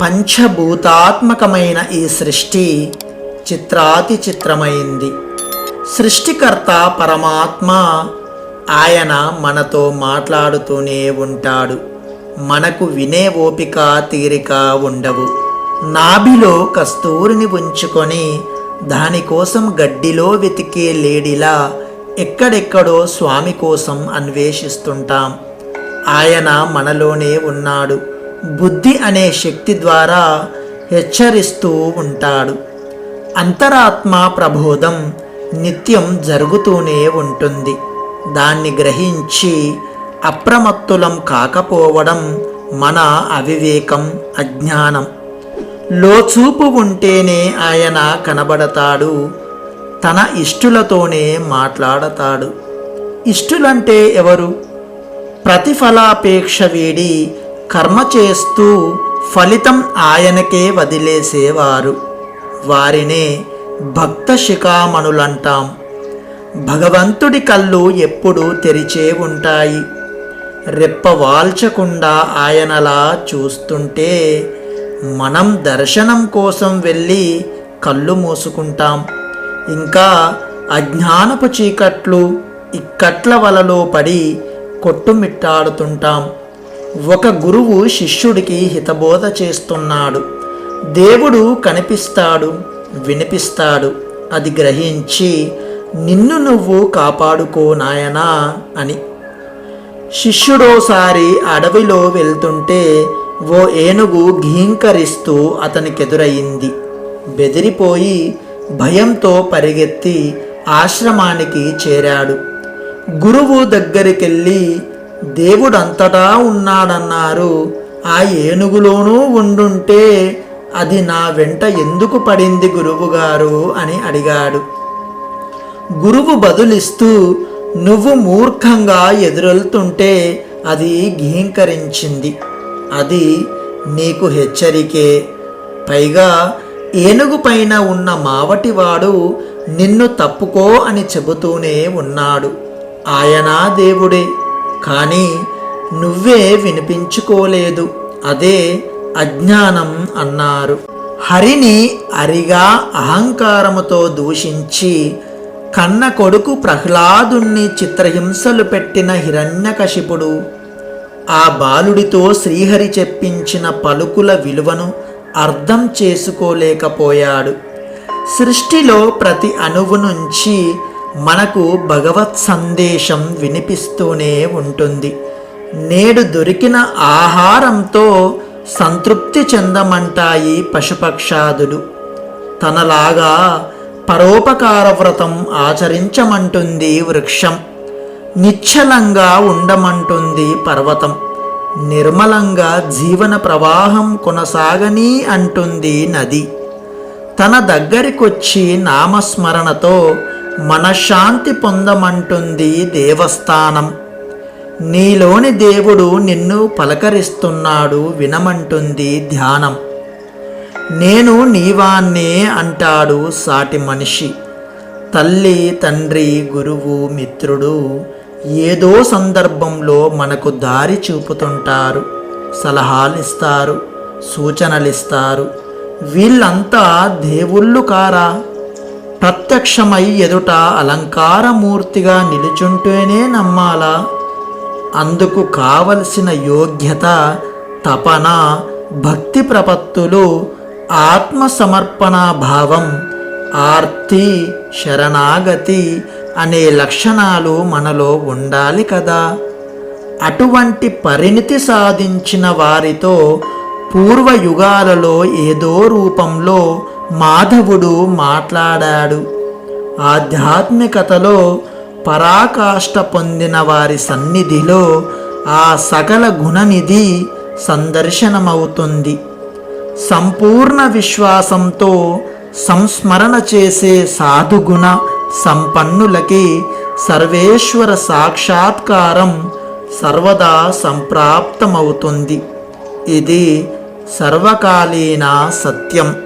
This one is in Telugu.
పంచభూతాత్మకమైన ఈ సృష్టి చిత్రాతి చిత్రమైంది సృష్టికర్త పరమాత్మ ఆయన మనతో మాట్లాడుతూనే ఉంటాడు. మనకు వినే ఓపిక తీరిక ఉండవు. నాభిలో కస్తూరిని ఉంచుకొని దానికోసం గడ్డిలో వెతికే లేడిలా ఎక్కడెక్కడో స్వామి కోసం అన్వేషిస్తుంటాం. ఆయన మనలోనే ఉన్నాడు. బుద్ధి అనే శక్తి ద్వారా హెచ్చరిస్తూ ఉంటాడు. అంతరాత్మ ప్రబోధం నిత్యం జరుగుతూనే ఉంటుంది. దాన్ని గ్రహించి అప్రమత్తులం కాకపోవడం మన అవివేకం అజ్ఞానం. లోచూపు ఉంటేనే ఆయన కనబడతాడు. తన ఇష్టులతోనే మాట్లాడతాడు. ఇష్టులంటే ఎవరు? ప్రతిఫలాపేక్ష వీడి కర్మ చేస్తూ ఫలితం ఆయనకే వదిలేసేవారు. వారినే భక్త శిఖామణులంటాం. భగవంతుడి కళ్ళు ఎప్పుడూ తెరిచే ఉంటాయి. రెప్ప వాల్చకుండా ఆయనలా చూస్తుంటే మనం దర్శనం కోసం వెళ్ళి కళ్ళు మూసుకుంటాం. ఇంకా అజ్ఞానపు చీకట్లు ఇక్కట్ల వలలో పడి కొట్టుమిట్టాడుతుంటాం. ఒక గురువు శిష్యుడికి హితబోధ చేస్తున్నాడు. దేవుడు కనిపిస్తాడు వినిపిస్తాడు. అది గ్రహించి నిన్ను నువ్వు కాపాడుకో నాయనా అని. శిష్యుడోసారి అడవిలో వెళ్తుంటే ఓ ఏనుగు ఘీంకరిస్తూ అతనికెదురయింది. బెదిరిపోయి భయంతో పరిగెత్తి ఆశ్రమానికి చేరాడు. గురువు దగ్గరికెళ్ళి దేవుడంతటా ఉన్నాడన్నారు. ఆ ఏనుగులోనూ ఉండుంటే అది నా వెంట ఎందుకు పడింది గురువుగారు అని అడిగాడు. గురువు బదులిస్తూ నువ్వు మూర్ఖంగా ఎదురెళ్తుంటే అది ఘీంకరించింది. అది నీకు హెచ్చరికే. పైగా ఏనుగు పైన ఉన్న మావటివాడు నిన్ను తప్పుకో అని చెబుతూనే ఉన్నాడు. ఆయనా దేవుడే. కానీ నువ్వే వినిపించుకోలేదు. అదే అజ్ఞానం అన్నారు. హరిని అరిగా అహంకారముతో దూషించి కన్న కొడుకు ప్రహ్లాదుణ్ణి చిత్రహింసలు పెట్టిన హిరణ్యకశిపుడు ఆ బాలుడితో శ్రీహరి చెప్పించిన పలుకుల విలువను అర్థం చేసుకోలేకపోయాడు. సృష్టిలో ప్రతి అణువు నుంచి మనకు భగవత్ సందేశం వినిపిస్తూనే ఉంటుంది. నేడు దొరికిన ఆహారంతో సంతృప్తి చెందమంటాయి పశుపక్షాదులు. తనలాగా పరోపకార వ్రతం ఆచరించమంటుంది వృక్షం. నిశ్చలంగా ఉండమంటుంది పర్వతం. నిర్మలంగా జీవన ప్రవాహం కొనసాగని అంటుంది నది. తన దగ్గరికొచ్చి నామస్మరణతో మనశ్శాంతి పొందమంటుంది దేవస్థానం. నీలోని దేవుడు నిన్ను పలకరిస్తున్నాడు వినమంటుంది ధ్యానం. నేను నీవాన్నే అంటాడు సాటి మనిషి. తల్లి తండ్రి గురువు మిత్రుడు ఏదో సందర్భంలో మనకు దారి చూపుతుంటారు సలహాలు ఇస్తారు వీళ్ళంతా దేవుళ్ళు కారా? ప్రత్యక్షమై ఎదుట అలంకారమూర్తిగా నిలుచుంటేనే నమ్మాలా? అందుకు కావలసిన యోగ్యత తపన భక్తి ప్రపత్తులు ఆత్మసమర్పణ భావం ఆర్తి శరణాగతి అనే లక్షణాలు మనలో ఉండాలి కదా. అటువంటి పరిణితి సాధించిన వారితో పూర్వ యుగాలలో ఏదో రూపంలో మాధవుడు మాట్లాడాడు. ఆధ్యాత్మికతలో పరాకాష్ట పొందిన వారి సన్నిధిలో ఆ సకల గుణనిధి సందర్శనమవుతుంది. సంపూర్ణ విశ్వాసంతో సంస్మరణ చేసే సాధుగుణ సంపన్నులకి సర్వేశ్వర సాక్షాత్కారం సర్వదా సంప్రాప్తమవుతుంది. ఇది సర్వకాలీన సత్యం.